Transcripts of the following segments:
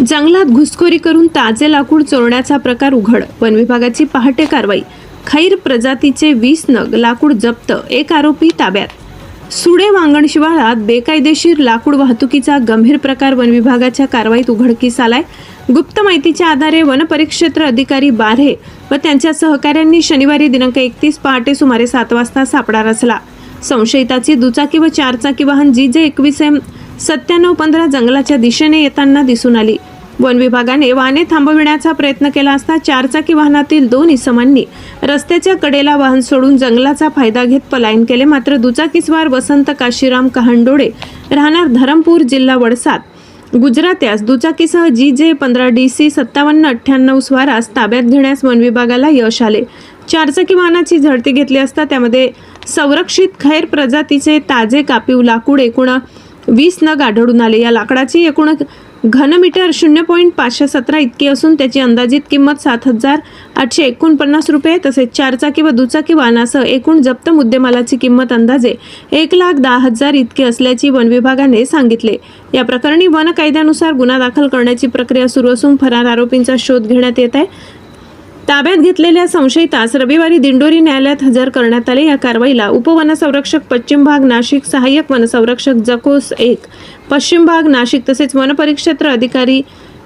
जंगलात घुसखोरी करून ताजे लाकूड चोरण्याचा प्रकार उघड. वन विभागाची पहाटे कारवाई. खैर प्रजातीचे वीस नग लाकूड जप्त एक आरोपी ताब्यात. सुडे वांगण शिवाळात बेकायदेशीर लाकूड वाहतुकीचा गंभीर प्रकार वन विभागाच्या कारवाईत उघडकीस आलाय. गुप्त माहितीच्या आधारे वन परिक्षेत्र अधिकारी बारे व त्यांच्या सहकाऱ्यांनी शनिवारी दिनांक एकतीस पहाटे सुमारे सात वाजता सापडा रचला. संशयिताची दुचाकी व चारचाकी वाहन जी जे एकवीस एम सत्त्याण्णव पंधरा जंगलाच्या दिशेने येताना दिसून आली. वन विभागाने वाहने थांबविण्याचा प्रयत्न केला असता चारचाकी वाहनातील दोन इसमांनी रस्त्याच्या कडेला वाहन सोडून जंगलाचा फायदा घेत पलायन केले. मात्र दुचाकीस्वार वसंत काशीराम कहांडोळे राहणार धरमपूर जिल्हा वडसात गुजरात यास दुचाकीसह जी जे पंधरा डी सी सत्तावन्न अठ्ठ्याण्णव स्वारास ताब्यात घेण्यास वन विभागाला यश आले. चारचाकी वाहनाची झडती घेतली असता त्यामध्ये संरक्षित खैर प्रजातीचे ताजे कापीव लाकूड एकूण वीस नग आढळून आले. या लाकडाची एकूण घनमीटर शून्य पॉईंट पाचशे सतरा इतकी असून त्याची अंदाजित किंमत सात हजार आठशे एकोणपन्नास रुपये तसेच चारचाकी व दुचाकी वाहनासह एकूण जप्त मुद्देमालाची किंमत अंदाजे एक लाख दहा हजार इतकी असल्याची वन विभागाने सांगितले. या प्रकरणी वन कायद्यानुसार गुन्हा दाखल करण्याची प्रक्रिया सुरू असून फरार आरोपींचा शोध घेण्यात येत आहे. ताब्यात घेतलेल्या संशयितास रविवारी दिंडोरी न्यायालयात हजर करण्यात आले. या कारवाईला उपवनसंरक्षक पश्चिम भाग नाशिक सहाय्यक वनसंरक्षक जकोस एक पश्चिम भाग नाशिक तसेच वनपरिक्षेत्र अधिकारी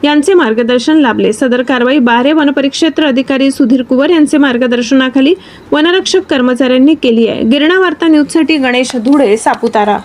यांचे मार्गदर्शन लाभले. सदर कारवाई बारे वनपरिक्षेत्र अधिकारी सुधीर कुवर यांचे मार्गदर्शनाखाली वनरक्षक कर्मचाऱ्यांनी केली आहे. गिरणा वार्ता न्यूजसाठी गणेश धुळे सापुतारा.